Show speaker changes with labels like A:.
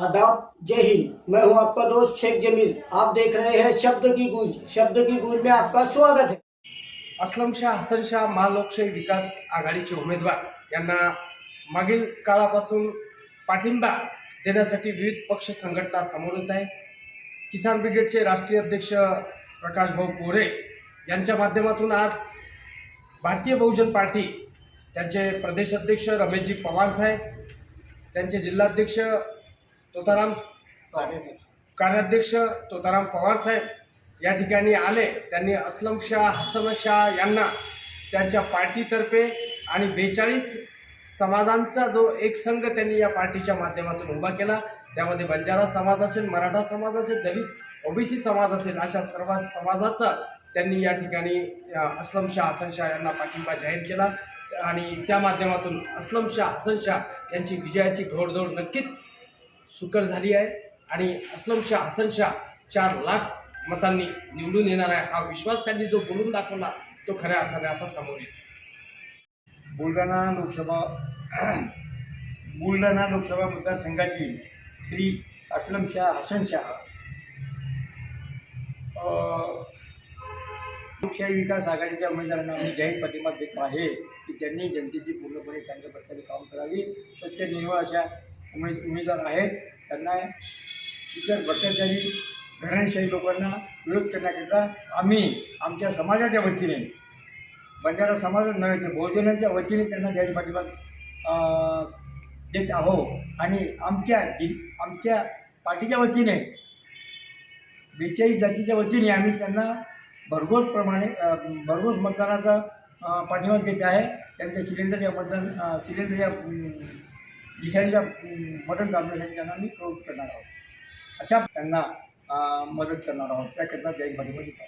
A: आपका दोस्त शेख जमील। आप देख रहे हैं शब्द की गूंज। शब्द की गूंज में आपका स्वागत है।
B: असलम शाह हसन शाह महालोकशाही विकास आघाडीचे उमेदवार। यांना मागील काळापासून पाठिंबा देण्यासाठी विविध पक्ष संघटना समोर येत आहे किसान ब्रिगेडचे राष्ट्रीय अध्यक्ष प्रकाशभाऊ कोरे यांच्या माध्यमातून आज भारतीय बहुजन पार्टी त्यांचे प्रदेश अध्यक्ष रमेशजी पवारसाहेब त्यांचे जिल्हाध्यक्ष तोताराम कार्याध्यक्ष तोताराम पवारसाहेब या ठिकाणी आले. त्यांनी असलम शाह हसन शाह यांना त्यांच्या पार्टीतर्फे आणि बेचाळीस समाजांचा जो एक संघ त्यांनी या पार्टीच्या माध्यमातून उभा केला. त्यामध्ये बंजारा समाज असेल मराठा समाज असेल दलित ओबीसी समाज असेल अशा सर्व समाजाचा त्यांनी या ठिकाणी अ, असलम शाह हसन शाह यांना पाठिंबा जाहीर केला. आणि त्या माध्यमातून असलम शाह हसन शाह यांची विजयाची घोडदौड नक्कीच सुकर झाली आहे. आणि असलम शाह हसन शाह चार लाख मतांनी निवडून येणार आहे. हा विश्वास त्यांनी जो बोलून दाखवला तो खऱ्या अर्थाने आता समोर येतो.
C: बुलढाणा लोकसभा बुलढाणा लोकसभा मतदारसंघातील श्री असलम शाह हसन शाह लोकशाही विकास आघाडीच्या उमेदवारांना आम्ही जाहीर पाठिंबा देत आहे की त्यांनी जनतेची पूर्णपणे चांगल्या प्रकारे काम करावी. सत्य निर्वाह अशा उमेद उमेदवार आहेत. त्यांना इतर भ्रष्टाचारी घराणेशाही लोकांना विरोध करण्याकरिता आम्ही आमच्या समाजाच्या वतीने बंजारा समाजात नव्हे तर बहुजनांच्या वतीने त्यांना जाहीर पाठिंबा देत आहो आणि आमच्या जि आमच्या पार्टीच्या वतीने बेचाळीस जातीच्या वतीने आम्ही त्यांना भरघोस प्रमाणे भरघोस मतदानाचा पाठिंबा देत आहे. त्यांच्या सिलेंडर या मतदान सिलेंडर या अम, मदत अम, त्यांना आम्ही प्रवृत्त करणार आहोत. अशा त्यांना मदत करणार आहोत. त्याकरता जाहीर पाठिंबा देत